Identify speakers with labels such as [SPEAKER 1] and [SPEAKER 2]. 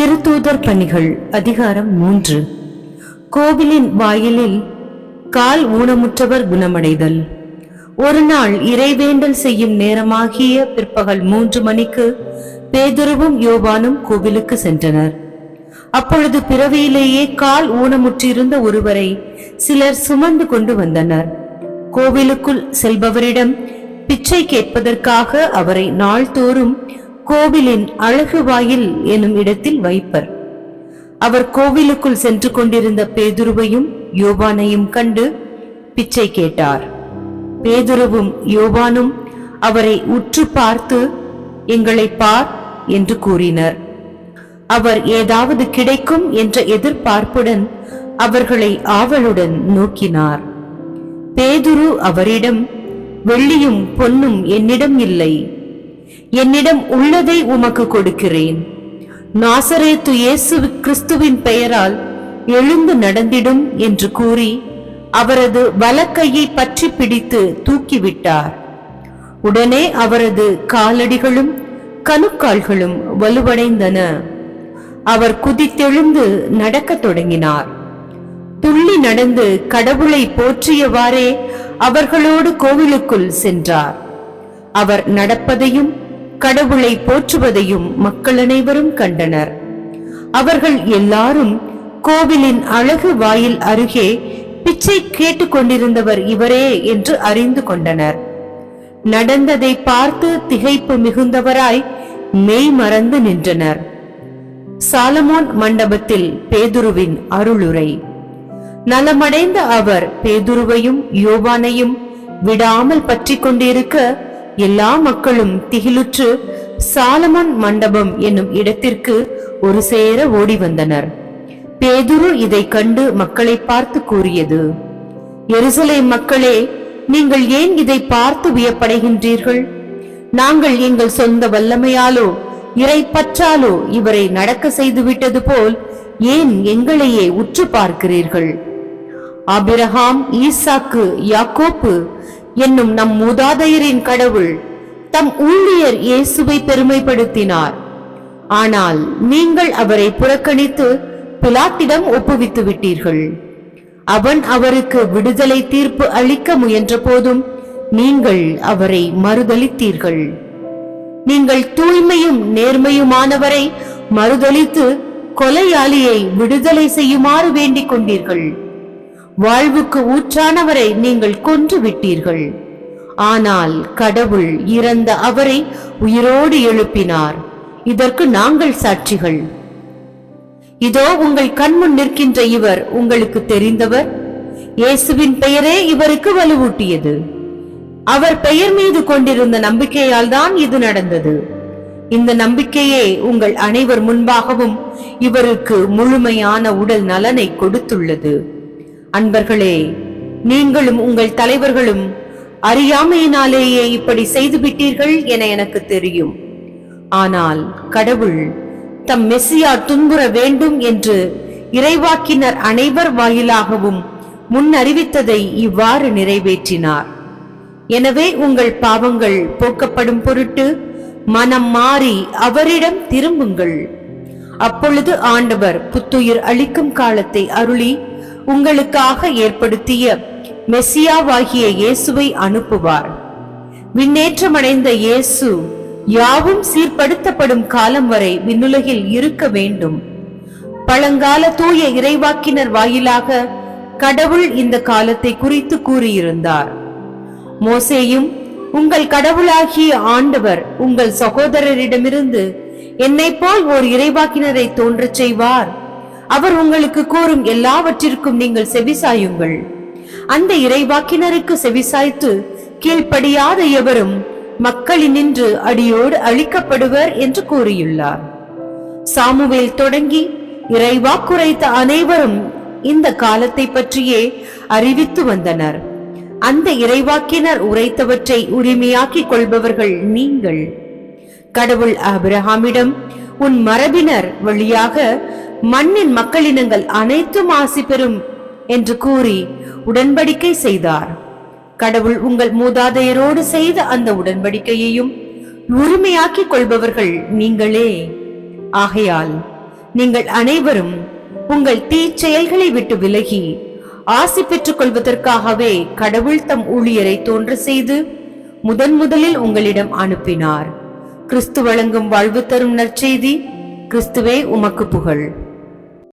[SPEAKER 1] திருத்தூதர் பணிகள் அதிகாரம் மூன்று. கோவிலின் வாயிலில் கால் ஊனமுற்றவர் குணமடைதல். ஒரு நாள் இறைவேண்டல் செய்யும் நேரமாகிய பிற்பகல் மூன்று மணிக்கு பேதுருவும் யோவானும் கோவிலுக்கு சென்றனர். அப்பொழுது பிறவியிலேயே கால் ஊனமுற்றிருந்த ஒருவரை சிலர் சுமந்து கொண்டு வந்தனர். கோவிலுக்குள் செல்பவரிடம் பிச்சை கேட்பதற்காக அவரை நாள்தோறும் கோவிலின் அழகு வாயில் எனும் இடத்தில் வைப்பர். அவர் கோவிலுக்குள் சென்று கொண்டிருந்த பேதுருவையும் யோபானையும் கண்டு பிச்சை கேட்டார். பேதுருவும் யோபானும் அவரை உற்று பார்த்து எங்களை பார் என்று கூறினர். அவர் ஏதாவது கிடைக்கும் என்ற எதிர்பார்ப்புடன் அவர்களை ஆவலுடன் நோக்கினார். பேதுரு அவரிடம் வெள்ளியும் பொன்னும் என்னிடம் இல்லை. என்னிடம் உள்ளதை உமக்கு கொடுக்கிறேன். நாசரேத்து இயேசு கிறிஸ்துவின் பெயரால் எழுந்து நடந்திடும் என்று கூறி அவரது வலக்கையை பற்றி பிடித்து தூக்கிவிட்டார். உடனே அவரது காலடிகளும் கணுக்கால்களும் வலுவடைந்தன. அவர் குதித்தெழுந்து நடக்கத் தொடங்கினார். துள்ளி நடந்து கடவுளை போற்றியவாறே அவர்களோடு கோவிலுக்குள் சென்றார். அவர் நடப்பதையும் கடவுளை போற்றுவதையும் மக்கள் அனைவரும் கண்டனர். அவர்கள் எல்லாரும் கோவிலின் அழகு வாயில் அருகே பிச்சை கேட்டுக்கொண்டிருந்தவர் இவரே என்று அறிந்து கொண்டனர். நடந்ததை பார்த்து திகைப்பு மிகுந்தவராய் மெய் மறந்து நின்றனர். சாலமோன் மண்டபத்தில் பேதுருவின் அருளுரை. நலமடைந்த அவர் பேதுருவையும் யோவானையும் விடாமல் பற்றி கொண்டிருக்க எல்லா மக்களும் திகிலுற்று சாலமன் மண்டபம் என்னும் இடத்திற்கு ஒரு சேர ஓடி வந்தனர். பேதுரு இதை கண்டு மக்களை பார்த்து கூறியது எருசலே மக்களே நீங்கள் ஏன் இதை பார்த்து வியப்படைகின்றீர்கள்? நாங்கள் எங்கள் சொந்த வல்லமையாலோ இறை பற்றாலோ இவரை நடக்க செய்து விட்டது போல் ஏன் எங்களையே உற்று பார்க்கிறீர்கள்? அபிரஹாம் ஈசாக்கு யாக்கோப்பு என்னும் நம் மூதாதையரின் கடவுள் தம் ஊழியர் இயேசுவை பெருமைப்படுத்தினார். ஆனால் நீங்கள் அவரை புறக்கணித்து பிலாத்திடம் ஒப்புவித்து விட்டீர்கள். அவன் அவருக்கு விடுதலை தீர்ப்பு அளிக்க முயன்ற போதும் நீங்கள் அவரை மறுதளித்தீர்கள் நீங்கள் தூய்மையும் நேர்மையுமானவரை மறுதளித்து கொலையாளியை விடுதலை செய்யுமாறு வேண்டிக் கொண்டீர்கள். வாழ்வுக்கு ஊற்றானவரை நீங்கள் கொன்று விட்டீர்கள் ஆனால் கடவுள் இறந்த அவரை உயிரோடு எழுப்பினார். இதற்கு நாங்கள் சாட்சிகள். இதோ உங்கள் கண்முன் நிற்கின்ற இவர் உங்களுக்கு தெரிந்தவர்? இயேசுவின் பெயரே இவருக்கு வலுவூட்டியது. அவர் பெயர் மீது கொண்டிருந்த நம்பிக்கையால் தான் இது நடந்தது. இந்த நம்பிக்கையே உங்கள் அனைவர் முன்பாகவும் இவருக்கு முழுமையான உடல் நலனை கொடுத்துள்ளது. அன்பர்களே நீங்களும் உங்கள் தலைவர்களும் அறியாமையினாலேயே இப்படி செய்துவிட்டீர்கள் என எனக்கு தெரியும். ஆனால் கடவுள் தம் மெஸ்ஸியா துன்புற வேண்டும் என்று இறைவாக்கினர் அனைவர் வாயிலாகவும் முன் அறிவித்ததை இவ்வாறு நிறைவேற்றினார். எனவே உங்கள் பாவங்கள் போக்கப்படும் பொருட்டு மனம் மாறி அவரிடம் திரும்புங்கள். அப்பொழுது ஆண்டவர் புத்துயிர் அளிக்கும் காலத்தை அருளி உங்களுக்காக ஏற்படுத்திய மெஸ்ஸியாவாகிய இயேசுவை அனுப்புவார். விண்ணேற்றமடைந்த இயேசு யாவும் சீர்படுத்தப்படும் காலம் வரை விண்ணுலகில் இருக்க வேண்டும். பழங்கால தூய இறைவாக்கினர் வாயிலாக கடவுள் இந்த காலத்தை குறித்து கூறியிருந்தார். மோசேயும் உங்கள் கடவுளாகிய ஆண்டவர் உங்கள் சகோதரரிடமிருந்து என்னை போல் ஓர் இறைவாக்கினரை தோன்றச் செய்வார். அவர் உங்களுக்கு கூறும் எல்லாவற்றிற்கும் நீங்கள் செவிசாயுங்கள். அந்த இறைவாக்கினருக்கு செவிசாய்த்து கீழ்ப்படியாத எவரும் மக்களினின்று அடியோடு அழிக்கப்படுவர் என்று கூறியுள்ளார். சாமுவேல் தொடங்கி இறைவாக்குரைத்த அனைவரும் இந்த காலத்தை பற்றியே அறிவித்து வந்தனர். அந்த இறைவாக்கினர் உரைத்தவற்றை உரிமையாக்கிக் கொள்பவர்கள் நீங்கள். கடவுள் அபிரஹாமிடம் உன் மரபினர் வழியாக மண்ணின் மக்களினங்கள் அனைத்தும் ஆசி பெறும் என்று கூறி உடன்படிக்கை செய்தார். கடவுள் உங்கள் மூதாதையரோடு செய்த அந்த உடன்படிக்கையையும் உரிமையாக்கிக் கொள்பவர்கள் நீங்களே. ஆகையால் நீங்கள் அனைவரும் உங்கள் தீச்செயல்களை விட்டு விலகி ஆசி பெற்றுக் கொள்வதற்காகவே கடவுள் தம் ஊழியரை தோன்ற செய்து முதன் முதலில் உங்களிடம் அனுப்பினார். கிறிஸ்து வழங்கும் வாழ்வு தரும் நற்செய்தி கிறிஸ்துவே உமக்கு புகழ்.